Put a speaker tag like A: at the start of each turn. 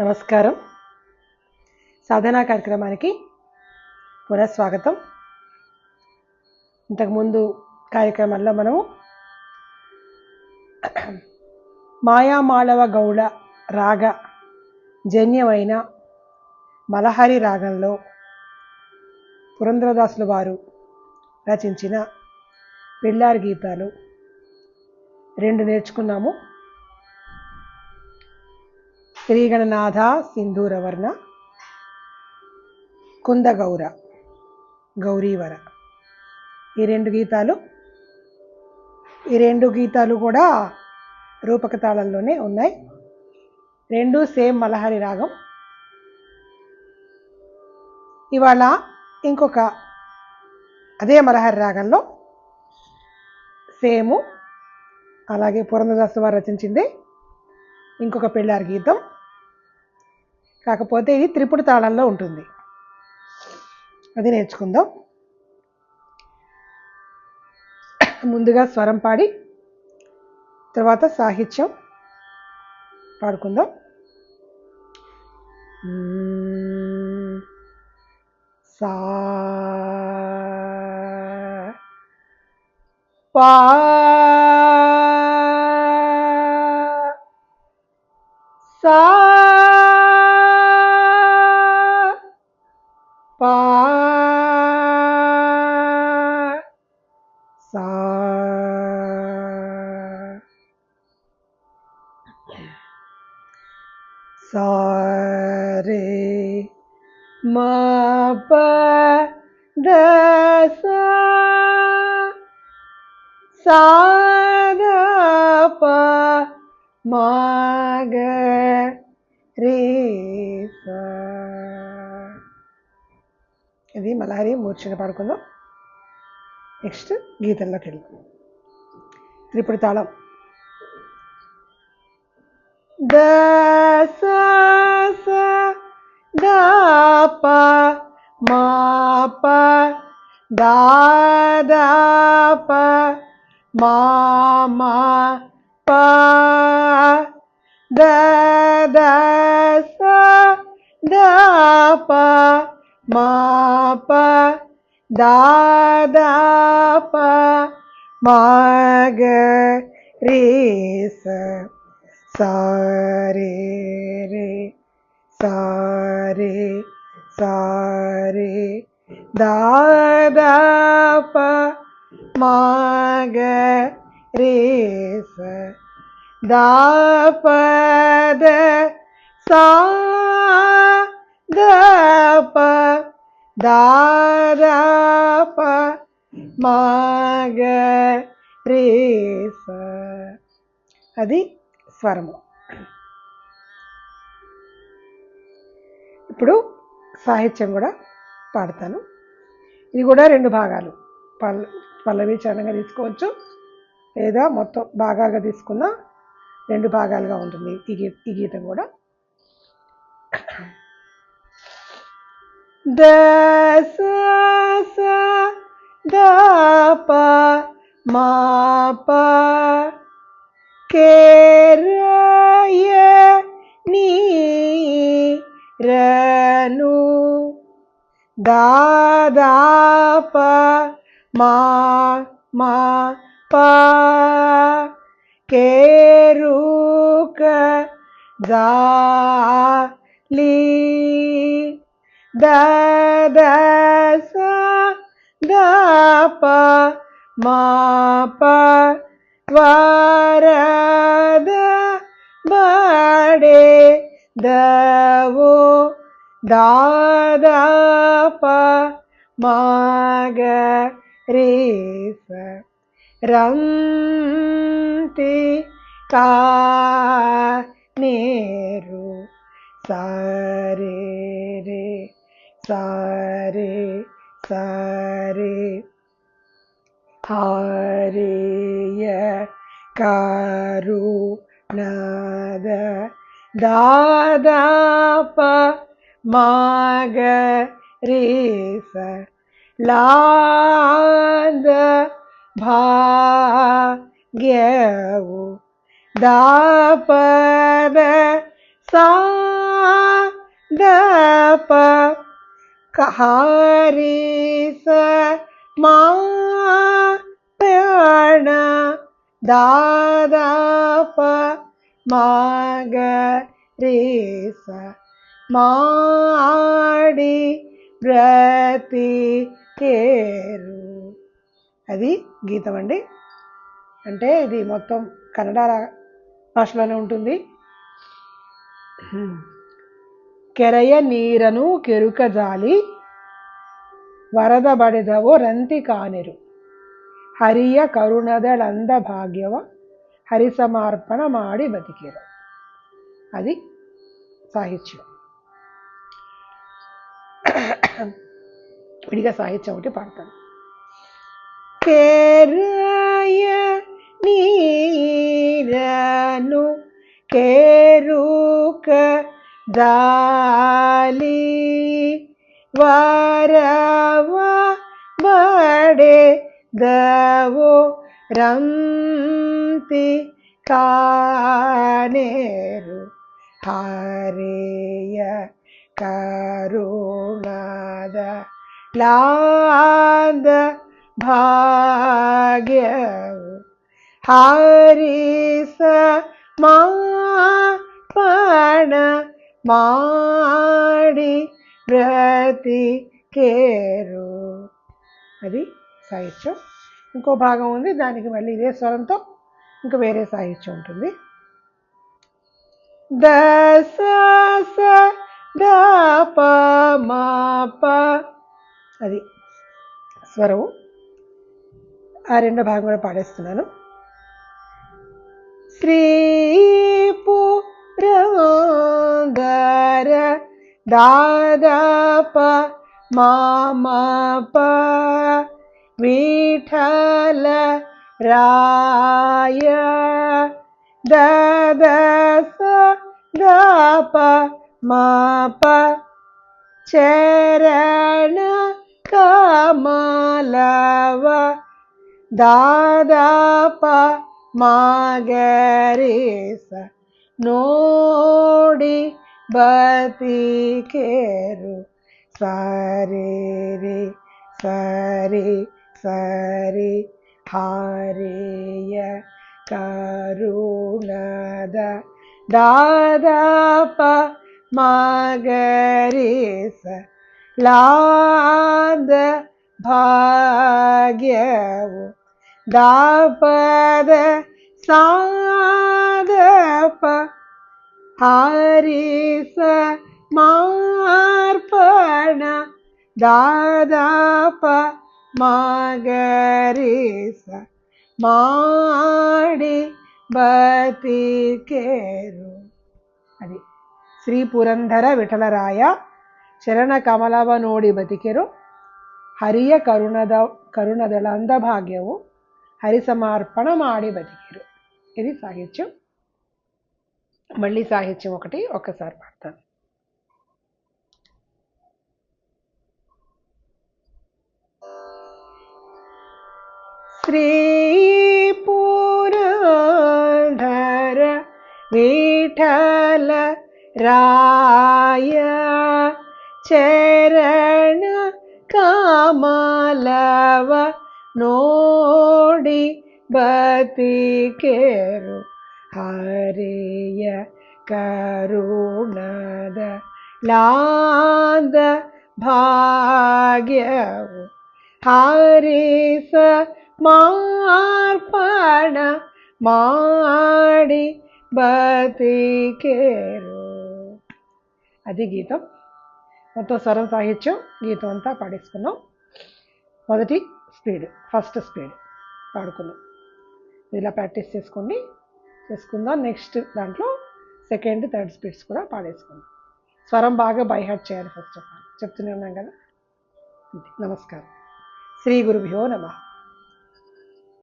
A: నమస్కారం. సాధనా కార్యక్రమానికి పునఃస్వాగతం. ఇంతకుముందు కార్యక్రమంలో మనము మాయామాళవ గౌడ రాగ జన్యమైన మలహరి రాగంలో పురంధ్రదాసులు వారు రచించిన పిల్లారి గీతాలు రెండు నేర్చుకున్నాము. శ్రీగణనాథ సింధూరవర్ణ కుందగౌర గౌరీవర. ఈ రెండు గీతాలు ఈ రెండు గీతాలు కూడా రూపక తాళంలోనే ఉన్నాయి. రెండు సేమ్ మలహరి రాగం. ఇవాళ ఇంకొక అదే మలహరి రాగంలో సేము అలాగే పురంధదాసు వారు రచించింది ఇంకొక పెళ్ళారి గీతం. కాకపోతే ఇది త్రిపుడు తాళంలో ఉంటుంది. అది నేర్చుకుందాం. ముందుగా స్వరం పాడి తర్వాత సాహిత్యం పాడుకుందాం. సా పా సా മാപദസ സാദപ മാഗ രീസ ഇത് ഈ മലാരിയും മൂർച്ചിനെ പാടുക്കുന്നു. Next ഗീതല്ല curl. തിരിപ്പുഴത്താളം ദ സ ഗാപ മാപ ദാദാപ മാമ പ ദദസ ദാപ മാപ ദാദാപ മാഗ രീസ സാരേ താരേ താരേ ദാദാപ മാഗ രേസ ദാപദ സാ ദാപ ദാരാപ മാഗ രേസ అది స్వరము ఇప్పుడు సాహిత్యం కూడా పాడతాను. ఇది కూడా రెండు భాగాలు. పల్ పల్లవి చరణంగా తీసుకోవచ్చు. లేదా మొత్తం భాగాలుగా తీసుకున్న రెండు భాగాలుగా ఉంటుంది ఈ గీ ఈ గీతం కూడా. ద స ద ప మా ప కేరయ രനു ദാദാപ മാ മാ പ കേരൂക ദാലി ദദസ ദാപ മാ പ വരദ ബടേ தவோ தாதாப மாக ரீச ரந்தி கா நேரு சாரே ரே சாரே சாரே ஹாரிய காரு நாத ದಾದಾಪ ಮಾಗ ರೀಸ ಲಾದ ಭಾಗ್ಯವು ದಾಪದ ಸಾದಪ ಕಹಾರಿಸ ಮಾಣ ದಾದಾಪ మాగరేస మాడి బ్రతి కేరు అది గీతం అండి. అంటే ఇది మొత్తం కన్నడ భాషలోనే ఉంటుంది. కెరయ నీరను కెరుక జాలి వరదబడిదవో రంతి కానిరు. హరియ కరుణదళంద భాగ్యవ ഹരിസമാർപ്പണ മാടി വധിക്കരുത് അതി സാഹിച്ചു പിടിക സാഹിച്ച കൂട്ടി പാടത്തത് കേരായ നീരനു കേരൂക്ക ദാലി വരവ വടേ ദവോ രം శాంతి కానేరు హరేయ కరుణాద లాంద భాగ్యవు. హరిస మాడి ಮಾಡಿ బ్రతికేరు అది సాహిత్యం. ఇంకో భాగం ఉంది. దానికి మళ్ళీ ఇదే స్వరంతో ఇంకా వేరే సాహిత్యం ఉంటుంది. దస స ద ప మా ప అది స్వరము. ఆ రెండో భాగం కూడా పాడేస్తున్నాను. శ్రీ పురందర దాదాప మామప. విఠల രായ ദദസ ദാപ മാപ ചരണ കമലവ ദാദാപ മാഗരീസ നോടി ബതികേരു സാരി സരി സരി ഹാരേയ കരുണദ ദാദാപ മാഗരീസ ലാദ ഭാഗ്യവും ദാപദ സാദപ ഹാരീസ മാർപ്പണ ദാദാപ ಮಾಗರಿಸ ಮಾಡಿ ಬತಿಕೇರು. ಅದೇ, ಶ್ರೀ ಪುರಂದರ ವಿಠಲರಾಯ ಶರಣ ಕಮಲವ ನೋಡಿ ಬತಿಕೆರು. ಹರಿಯ ಕರುಣದ ಕರುಣದಳ ಅಂದಭಾಗ್ಯವು హరిసమర్పణ ಮಾಡಿ బతికారు ఇది ಸಾಹಿತ್ಯ. ಮಳ್ಳಿ ಸಾಹಿತ್ಯ ಒಕಟಿ ಒಕ್ಕಸಾರ್ పడతాను രായ ചരണ കാമലവ നോടി ബതികേരു ഹരിയ കരുണത ലാന്ത ഭാഗ്യവും. ഹരിസ മാർപ്പണ മാടി ബതികേരു అది గీతం. మొత్తం స్వరం సాహిత్యం గీతం అంతా పాడేసుకున్నాం. మొదటి స్పీడ్ ఫస్ట్ స్పీడ్ పాడుకున్నాం. ఇలా ప్రాక్టీస్ చేసుకోండి చేసుకుందాం. నెక్స్ట్ దాంట్లో సెకండ్ థర్డ్ స్పీడ్స్ కూడా పాడేసుకుందాం. స్వరం బాగా బైహార్ట్ చేయాలి ఫస్ట్ ఆఫ్ ఆల్. చెప్తూనే ఉన్నాం కదా. నమస్కారం. శ్రీ గురుభ్యో నమః.